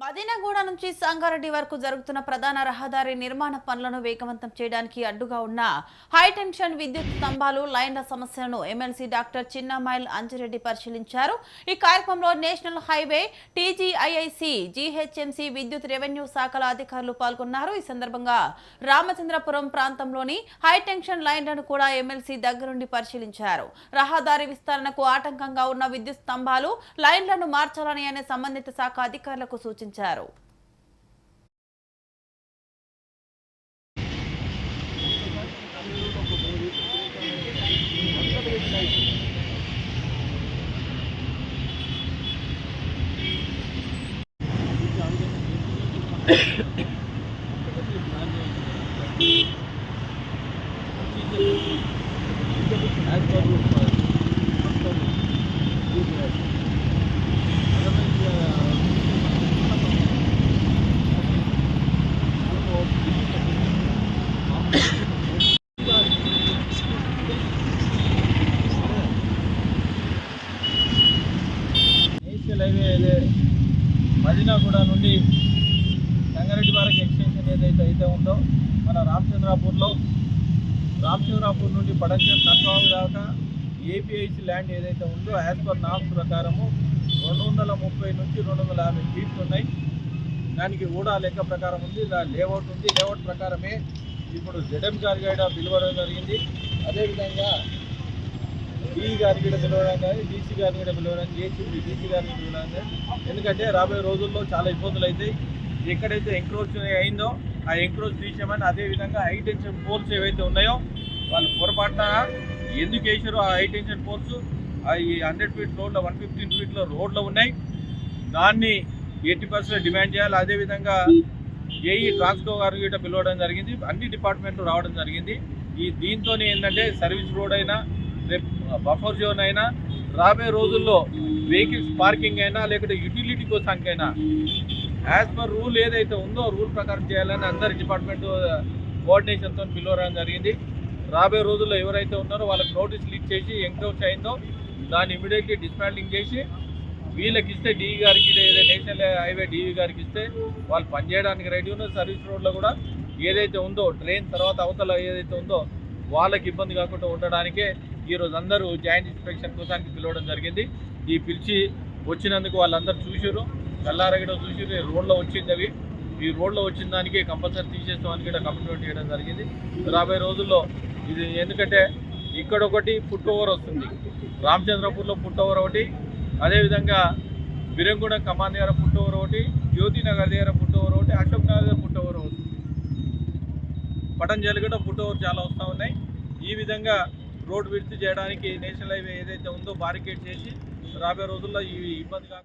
మదీనాగూడ నుంచి సంగారెడ్డి వరకు జరుగుతున్న ప్రధాన రహదారి నిర్మాణ పనులను వేగవంతం చేయడానికి అడ్డుగా ఉన్న హైటెన్షన్ విద్యుత్ స్తంభాలు లైన్ల సమస్యలను ఎమ్మెల్సీ డాక్టర్ చిన్నమైల్ అంజిరెడ్డి పరిశీలించారు. ఈ కార్యక్రమంలో నేషనల్ హైవే టీజీఐఐసి జీహెచ్ఎంసీ విద్యుత్ రెవెన్యూ శాఖల అధికారులు పాల్గొన్నారు. ఈ సందర్భంగా రామచంద్రపురం ప్రాంతంలోని హైటెన్షన్ లైన్లను కూడా ఎమ్మెల్సీ దగ్గరుండి పరిశీలించారు. రహదారి విస్తరణకు ఆటంకంగా ఉన్న విద్యుత్ స్తంభాలు లైన్లను మార్చాలని అనే సంబంధిత శాఖ అధికారులకు సూచించారు. సూచించారు Yeah. నేషనల్ హైవే ఏదే మదీనాగూడ నుండి సంగారెడ్డి వరకు ఎక్స్టెన్షన్ ఏదైతే అయితే ఉందో మన రామచంద్రాపూర్లో రామచంద్రాపూర్ నుండి పడంచేరు నర్సావు దాకా ఏపీఐసి ల్యాండ్ ఏదైతే ఉందో యాజ్ పర్ నామ్స్ ప్రకారము రెండు వందల ముప్పై నుంచి రెండు వందల యాభై ఫీట్లు ఉన్నాయి. దానికి కూడా లెక్క ప్రకారం ఉంది దా లేఅవుట్ ఉంది. లేఅవుట్ ప్రకారమే ఇప్పుడు జెడెం గారి గైడ పిలవడం జరిగింది అదేవిధంగా డి గారిని కూడా పిలవడం కానీ డీసీ గారిని కూడా పిలవడం ఏసీబీ డీసీ గారిని పిలవడం కానీ. ఎందుకంటే రాబోయే రోజుల్లో చాలా ఇబ్బందులు అవుతాయి. ఎక్కడైతే ఎంక్రోచ్ అయిందో ఆ ఎంక్రోచ్ తీసామని అదేవిధంగా హై టెన్షన్ పోల్స్ ఏవైతే ఉన్నాయో వాళ్ళు పొరపాటున ఎందుకు వేసారో ఆ హై టెన్షన్ పోల్స్ ఈ హండ్రెడ్ ఫీట్ రోడ్లో వన్ ఫిఫ్టీన్ ఫీట్లో రోడ్లో ఉన్నాయి. దాన్ని ఎయిటీ పర్సెంట్ డిమాండ్ చేయాలి. అదేవిధంగా ఏఈ ట్రాన్స్కో గారు గిట్ట పిలవడం జరిగింది. అన్ని డిపార్ట్మెంట్లు రావడం జరిగింది. ఈ దీంతో ఏంటంటే సర్వీస్ రోడ్ అయినా రేపు బఫర్ జోన్ అయినా రాబోయే రోజుల్లో వెహికల్స్ పార్కింగ్ అయినా లేకుంటే యూటిలిటీ కోసానికైనా యాజ్ పర్ రూల్ ఏదైతే ఉందో రూల్ ప్రకారం చేయాలని అందరి డిపార్ట్మెంట్ కోఆర్డినేషన్తో పిలవడం జరిగింది. రాబోయే రోజుల్లో ఎవరైతే ఉన్నారో వాళ్ళకి నోటీసులు ఇచ్చేసి ఎంక్రోచ్ అయిందో దాన్ని ఇమీడియట్లీ డిస్మాండ్లింగ్ చేసి వీళ్ళకి ఇస్తే డిఈ గారికి లేదా నేషనల్ హైవే డీవీ గారికి ఇస్తే వాళ్ళు పనిచేయడానికి రెడీ ఉన్నారు సర్వీస్ రోడ్లో కూడా ఏదైతే ఉందో ట్రైన్ తర్వాత అవతల ఏదైతే ఉందో వాళ్ళకి ఇబ్బంది కాకుండా ఉండడానికే ఈరోజు అందరూ జాయింట్ ఇన్స్పెక్షన్ కోసానికి పిలవడం జరిగింది. ఈ పిలిచి వచ్చినందుకు వాళ్ళందరూ చూసారు కల్లారగడ చూసారు రోడ్లో వచ్చింది అవి. ఈ రోడ్లో వచ్చిన దానికి కంపల్సరీ తీసేస్తామని కూడా కమిట్మెంట్ చేయడం జరిగింది. రాబోయే రోజుల్లో ఇది ఎందుకంటే ఇక్కడ ఒకటి ఫుట్ ఓవర్ వస్తుంది. రామచంద్రపూర్లో ఫుట్ ఓవర్ ఒకటి. అదేవిధంగా బిరంగూడెం కమాన్ దగ్గర ఫుట్ ఓవర్ ఒకటి. జ్యోతి నగర్ దగ్గర ఫుట్ ఓవర్ ఒకటి. అశోక్ నగర్ దగ్గర ఫుట్ ఓవర్ వస్తుంది పటంజలి కూడా ఫుట్ ఓవర్ చాలా వస్తూ ఉన్నాయి. ఈ విధంగా రోడ్ విడిచి చేయడానికి నేషనల్ హైవే ఏదైతే ఉందో బారికేడ్ చేసి రాబోయే రోజుల్లో ఈ ఇబ్బంది కాకుండా